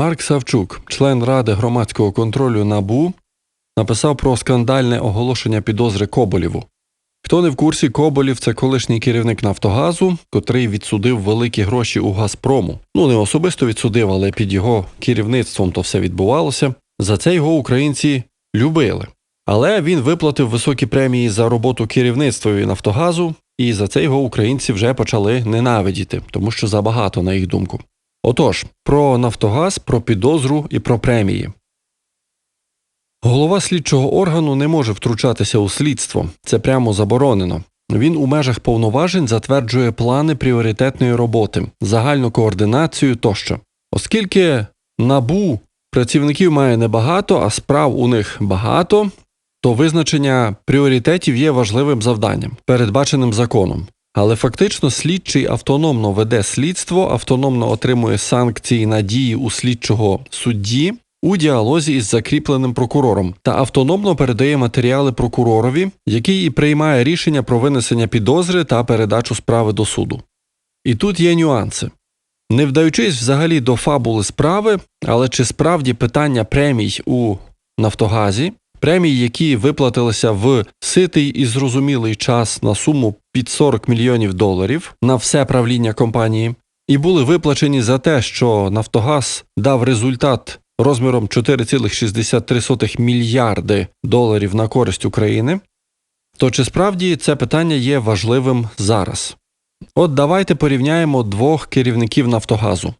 Марк Савчук, член Ради громадського контролю НАБУ, написав про скандальне оголошення підозри Коболєву. Хто не в курсі, Коболєв – це колишній керівник Нафтогазу, котрий відсудив великі гроші у Газпрому. Ну, не особисто відсудив, але під його керівництвом то все відбувалося. За це його українці любили. Але він виплатив високі премії за роботу керівництвові Нафтогазу, і за це його українці вже почали ненавидіти, тому що забагато, на їх думку. Отож, про Нафтогаз, про підозру і про премії. Голова слідчого органу не може втручатися у слідство, це прямо заборонено. Він у межах повноважень затверджує плани пріоритетної роботи, загальну координацію тощо. Оскільки набу працівників має небагато, а справ у них багато, то визначення пріоритетів є важливим завданням, передбаченим законом. Але фактично слідчий автономно веде слідство, автономно отримує санкції на дії у слідчого судді у діалозі із закріпленим прокурором та автономно передає матеріали прокуророві, який і приймає рішення про винесення підозри та передачу справи до суду. І тут є нюанси. Не вдаючись взагалі до фабули справи, але чи справді питання премій у Нафтогазі, премій, які виплатилися в ситий і зрозумілий час на суму під 40 мільйонів доларів на все правління компанії, і були виплачені за те, що Нафтогаз дав результат розміром 4,63 мільярди доларів на користь України, то чи справді це питання є важливим зараз? От давайте порівняємо двох керівників Нафтогазу.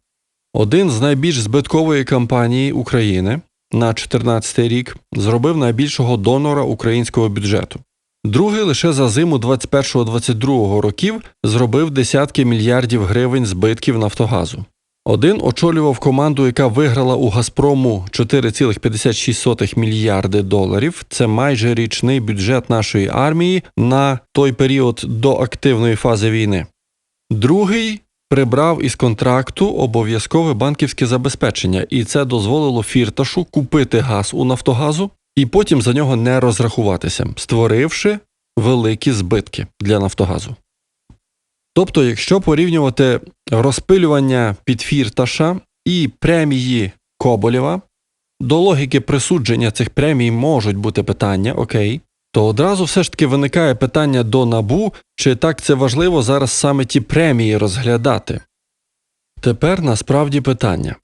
Один з найбільш збиткової компанії України на 2014 рік зробив найбільшого донора українського бюджету. Другий лише за зиму 21-22 років зробив десятки мільярдів гривень збитків Нафтогазу. Один очолював команду, яка виграла у Газпрому 4,56 мільярди доларів. Це майже річний бюджет нашої армії на той період до активної фази війни. Другий прибрав із контракту обов'язкове банківське забезпечення, і це дозволило фірташу купити газ у Нафтогазу і потім за нього не розрахуватися, створивши великі збитки для Нафтогазу. Тобто, якщо порівнювати розпилювання під фірташа і премії Коболєва, до логіки присудження цих премій можуть бути питання, окей, то одразу все ж таки виникає питання до набу, чи так це важливо зараз саме ті премії розглядати. Тепер насправді питання.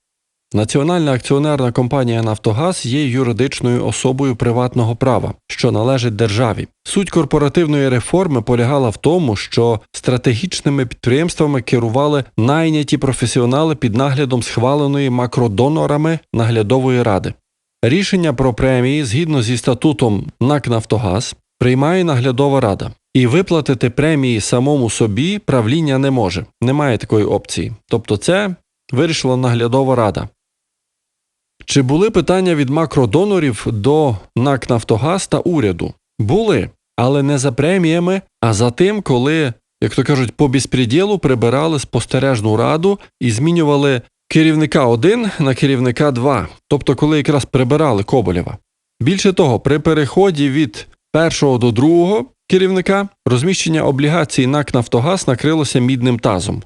Національна акціонерна компанія Нафтогаз є юридичною особою приватного права, що належить державі. Суть корпоративної реформи полягала в тому, що стратегічними підприємствами керували найняті професіонали під наглядом схваленої макродонорами наглядової ради. Рішення про премії згідно зі статутом НАК Нафтогаз приймає наглядова рада. І виплатити премії самому собі правління не може, немає такої опції. Тобто це вирішила наглядова рада. Чи були питання від макродонорів до НАК Нафтогаз та уряду? Були, але не за преміями, а за тим, коли, як то кажуть, по безпреділу прибирали спостережну раду і змінювали керівника 1 на керівника 2, тобто коли якраз прибирали Коболєва. Більше того, при переході від першого до другого керівника розміщення облігацій НАК Нафтогаз накрилося мідним тазом.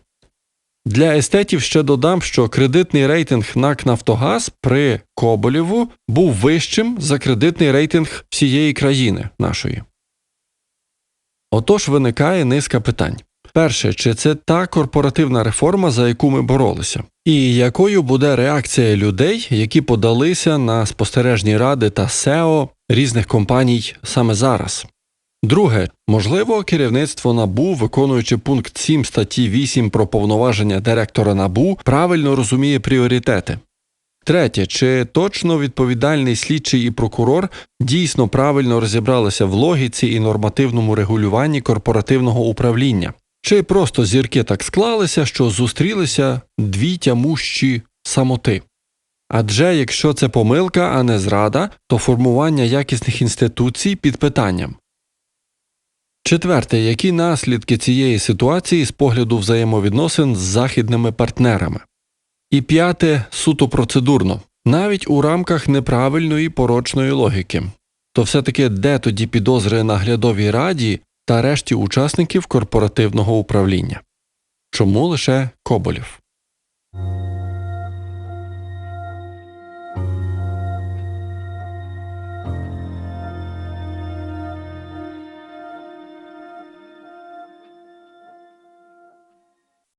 Для естетів ще додам, що кредитний рейтинг НАК Нафтогаз при Коболєву був вищим за кредитний рейтинг всієї країни нашої. Отож виникає низка питань. Перше, чи це та корпоративна реформа, за яку ми боролися, і якою буде реакція людей, які подалися на спостережні ради та СЕО різних компаній саме зараз? Друге, можливо, керівництво НАБУ, виконуючи пункт 7 статті 8 про повноваження директора НАБУ, правильно розуміє пріоритети. Третє, чи точно відповідальний слідчий і прокурор дійсно правильно розібралися в логіці і нормативному регулюванні корпоративного управління, чи просто зірки так склалися, що зустрілися дві тямущі самоти. Адже якщо це помилка, а не зрада, то формування якісних інституцій під питанням. Четверте, які наслідки цієї ситуації з погляду взаємовідносин з західними партнерами? І п'яте суто процедурно, навіть у рамках неправильної порочної логіки. То все таки де тоді підозри наглядовій раді та решті учасників корпоративного управління? Чому лише Коболєв?